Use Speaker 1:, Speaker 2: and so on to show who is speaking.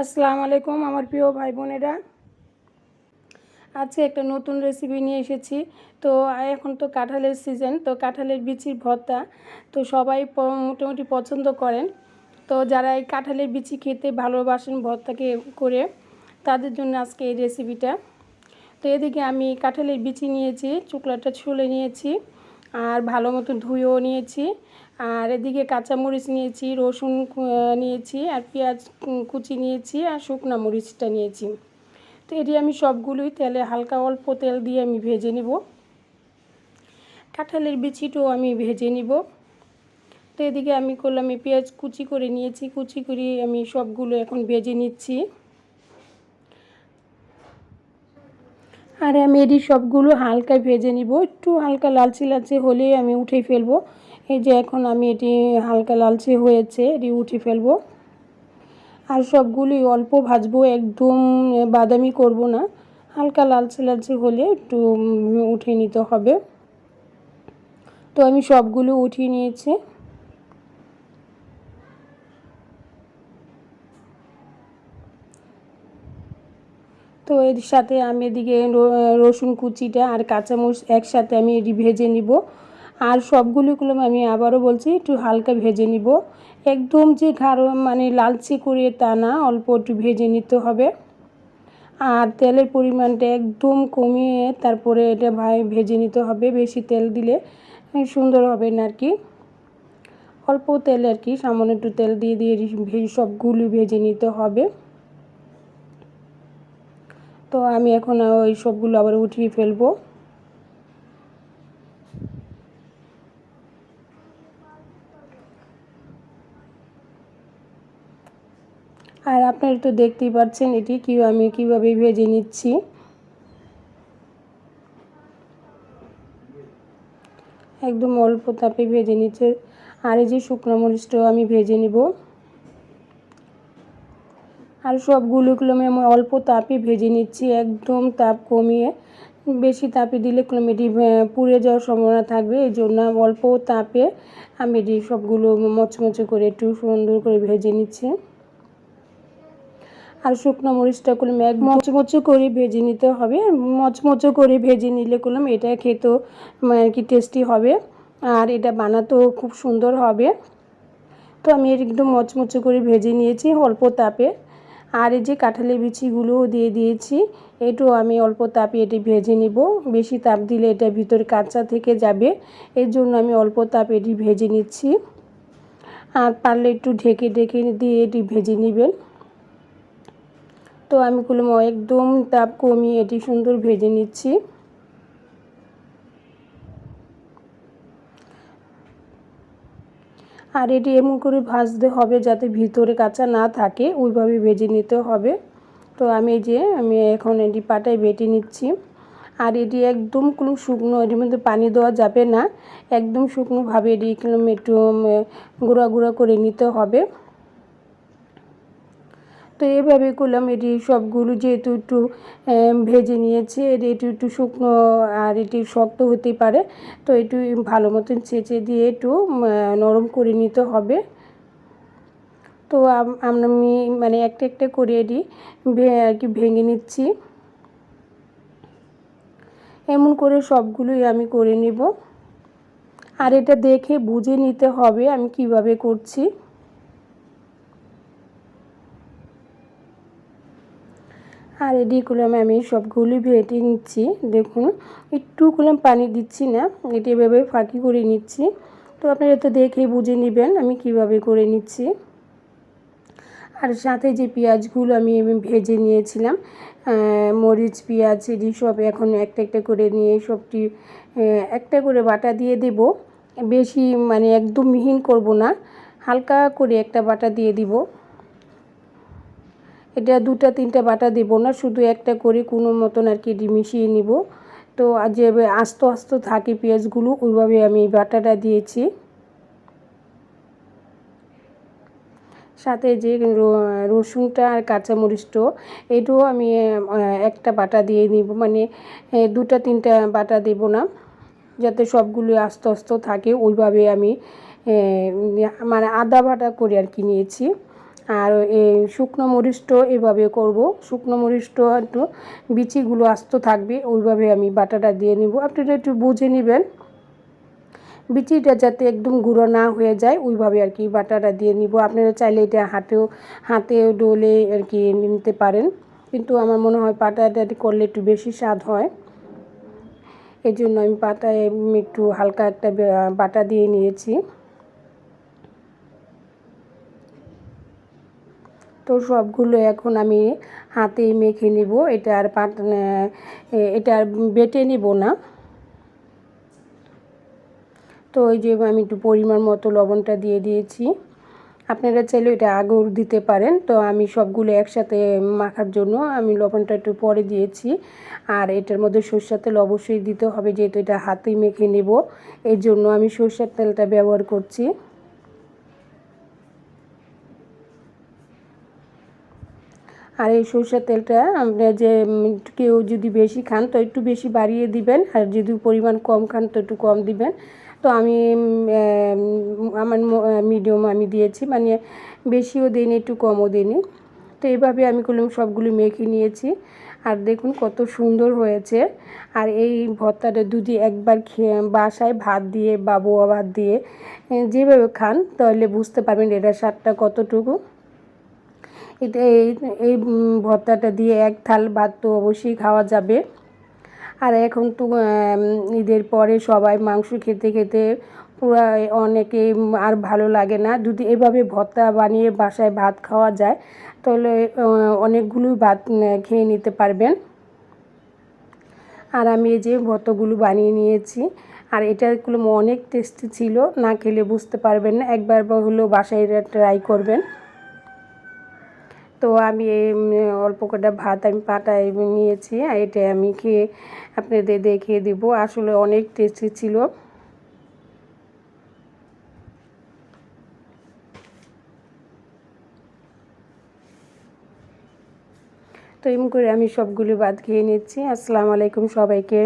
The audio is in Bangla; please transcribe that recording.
Speaker 1: আসসালামু আলাইকুম আমার প্রিয় ভাই বোনেরা। আজকে একটা নতুন রেসিপি নিয়ে এসেছি। তো এখন তো কাঁঠালের সিজন তো কাঁঠালের বিচির ভর্তা। তো সবাই মোটামুটি পছন্দ করেন। তো যারা এই কাঁঠালের বিচি খেতে ভালোবাসেন ভর্তাকে করে, তাদের জন্য আজকে এই রেসিপিটা তো এদিকে আমি কাঁঠালের বিচি নিয়েছি, চুকলাটা ছুলে নিয়েছি। আর ভালো মতো ধুয়েও নিয়েছি। আর এদিকে কাঁচামরিচ নিয়েছি, রসুন নিয়েছি, আর পেঁয়াজ কুচি নিয়েছি, আর শুকনো মরিচটা নিয়েছি। তো এটি আমি সবগুলোই তেলে হালকা অল্প তেল দিয়ে আমি ভেজে নিব। কাঁঠালের বিচিটাও আমি ভেজে নিব। তো এদিকে আমি করলাম পেঁয়াজ কুচি করে নিয়েছি, কুচি করে আমি সবগুলো এখন ভেজে নিচ্ছি। আর আমি এটি সবগুলো হালকা ভেজে নিব। একটু হালকা লালচে লালচে হলে আমি উঠে ফেলব। এই যে এখন আমি এটি হালকা লালচে হয়েছে, এটি উঠে ফেলব। আর সবগুলি অল্প ভাজবো, একদম বাদামি করব না। হালকা লালচে লালচে হলে একটু উঠে নিতে হবে। তো আমি সবগুলো উঠিয়ে নিয়েছি। তো এর সাথে আমি এদিকে রসুন কুচিটা আর কাঁচামরিচ একসাথে আমি এটি ভেজে নিব। আর সবগুলোগুলো আমি আবারও বলছি, একটু হালকা ভেজে নিব। একদম যে গাঢ় মানে লালচে করে তা না, অল্প একটু ভেজে নিতে হবে। আর তেলের পরিমাণটা একদম কমিয়ে তারপরে এটা ভাই ভেজে নিতে হবে, বেশি তেল দিলে সুন্দর হবে না আর কি। অল্প তেল আর কি, সামান্য একটু তেল দিয়ে দিয়ে সবগুলো ভেজে নিতে হবে। তো আমি এখন ওই সবগুলো আবার উঠিয়ে ফেলব। আর আপনারা তো দেখতেই পাচ্ছেন এটি কি, আমি কীভাবে ভেজে নিচ্ছি। একদম অল্প তাপে ভেজে নিচ্ছে। আর এই যে শুকনো মরিচটাও আমি ভেজে নিব। আর সবগুলোগুলো আমি অল্প তাপে ভেজে নিচ্ছি একদম তাপ কমিয়ে। বেশি তাপে দিলে আহ, পুড়ে যাওয়ার সম্ভাবনা থাকবে এই জন্য অল্প তাপে আমি এটি সবগুলো মচমচে করে একটু সুন্দর করে ভেজে নিচ্ছি। আর শুকনো মরিচটা করলাম এক মচমচে করে ভেজে নিতে হবে মচমচে করে ভেজে নিলে করলাম এটা খেতেও মানে আর কি টেস্টি হবে আর এটা বানাতেও খুব সুন্দর হবে। তো আমি একদম মচমচে করে ভেজে নিয়েছি অল্প তাপে। আর এই যে কাঁঠালের বিচিগুলোও দিয়ে দিয়েছি এটু আমি অল্প তাপে এটি ভেজে নিব। বেশি তাপ দিলে এটা ভিতরে কাঁচা থেকে যাবে, এর জন্য আমি অল্প তাপ এটি ভেজে নিচ্ছি। আর পারলে একটু ঢেকে ঢেকে দিয়ে এটি ভেজে নেবেন। তো আমি কুলম একদম তাপ কমিয়ে এটি সুন্দর ভেজে নিচ্ছি। আর এটি এমন করে ভাজতে হবে যাতে ভিতরে কাঁচা না থাকে, ওইভাবে ভেজে নিতে হবে। তো আমি যে, আমি এখন এটি পাটায় বেটে নিচ্ছি। আর এটি একদম কোনো শুকনো, এটির মধ্যে পানি দেওয়া যাবে না। একদম শুকনোভাবে এটি একটু গুঁড়া গুঁড়া করে নিতে হবে। তো এইভাবে করলাম। এটি সবগুলো যেহেতু একটু ভেজে নিয়েছি, এটি একটু একটু শুকনো আর এটি শক্ত হতে পারে। তো একটু ভালো মতন চেঁচে দিয়ে একটু নরম করে নিতে হবে। তো আম- মানে একটা একটা করে এটি আর কি ভেঙে নিচ্ছি। এমন করে সবগুলোই আমি করে নিব। আর এটা দেখে বুঝে নিতে হবে আমি কীভাবে করছি। আর এডি করলাম আমি সবগুলি ভেটে নিচ্ছি। দেখুন, একটু করলাম পানি দিচ্ছি না, এটি এভাবে ফাঁকি করে নিচ্ছি। তো আপনারা তো দেখে বুঝে নেবেন আমি কীভাবে করে নিচ্ছি। আর সাথে যে পেঁয়াজগুলো আমি ভেজে নিয়েছিলাম মরিচ, পেঁয়াজ এটি সব এখন একটা একটা করে নিয়ে সবটি একটা করে বাটা দিয়ে দেব। বেশি মানে একদম মিহিন করব না, হালকা করে একটা বাটা দিয়ে দিব। এটা দুটা, তিনটা বাটা দেব না, শুধু একটা করে কোনো মতন আর কি মিশিয়ে নিব। তো যে আস্ত আস্ত থাকে পেঁয়াজগুলো, ওইভাবে আমি বাটাটা দিয়েছি। সাথে যে রসুনটা আর কাঁচামরিচটাও এটাও আমি একটা বাটা দিয়ে নিব। মানে দুটা, তিনটা বাটা দেব না, যাতে সবগুলো আস্তে আস্তে থাকে। ওইভাবে আমি মানে আদা বাটা করে আর কি নিয়েছি। আর এই শুকনো মরিচটো এভাবে করব। শুকনো মরিচটো একটু বিচিগুলো আস্ত থাকবে, ওইভাবে আমি বাটাটা দিয়ে নিব। আপনারা একটু বুঝে নেবেন। বিচিটা যাতে একদম গুঁড়ো না হয়ে যায়, ওইভাবে আর কি বাটাটা দিয়ে নিব। আপনারা চাইলে এটা হাতেও হাতেও ডোলে আর কি নিতে পারেন। কিন্তু আমার মনে হয় পাটাটা করলে একটু বেশি স্বাদ হয়। এই জন্য আমি পাতায় একটু হালকা একটা বাটা দিয়ে নিয়েছি। তো সবগুলো এখন আমি হাতে মেখে নিব। এটা আর পাট এটা আর বেটে নিব না। তো ওই যে আমি একটু পরিমাণ মতো লবণটা দিয়ে দিয়েছি। আপনারা চাইলে এটা আগেও দিতে পারেন। তো আমি সবগুলো একসাথে মাখার জন্য আমি লবণটা একটু পরে দিয়েছি। আর এটার মধ্যে সরষের তেল অবশ্যই দিতে হবে, যেহেতু এটা হাতেই মেখে নেব। এর জন্য আমি সরষের তেলটা ব্যবহার করছি। আর এই সরষের তেলটা আপনার যে কেউ যদি বেশি খান তো একটু বেশি বাড়িয়ে দিবেন। আর যদি পরিমাণ কম খান তো একটু কম দিবেন। তো আমি আমার মিডিয়াম আমি দিয়েছি। মানে বেশিও দিইনি, একটু কমও দিইনি। তো এইভাবে আমি করলাম, সবগুলো মেখে নিয়েছি। আর দেখুন কত সুন্দর হয়েছে। আর এই ভর্তাটা যদি একবার খেয়ে, বাসায় ভাত দিয়ে বা বোয়া ভাত দিয়ে যেভাবে খান তাহলে বুঝতে পারবেন এটার স্বাদটা কতটুকু। এটা এই এই ভর্তাটা দিয়ে এক থাল ভাত তো অবশ্যই খাওয়া যাবে। আর এখন তো ঈদের পরে সবাই মাংস খেতে খেতে পুরো অনেকে আর ভালো লাগে না। যদি এভাবে ভর্তা বানিয়ে বাসায় ভাত খাওয়া যায়, তাহলে অনেকগুলো ভাত খেয়ে নিতে পারবেন। আর আমি এই যে ভর্তাগুলো বানিয়ে নিয়েছি, আর এটাগুলো অনেক টেস্টি ছিল, না খেলে বুঝতে পারবেন না। একবার হলেও বাসায় ট্রাই করবেন। তো আমি অল্প কটা ভাত আমি পাটায় নিয়েছি এটা আমি খেয়ে আপনাদের দেখিয়ে দিব। আসলে অনেক টেস্টি ছিল। তো এম করে আমি সবগুলো ভাত খেয়ে নিচ্ছি। আসসালামু আলাইকুম সবাইকে।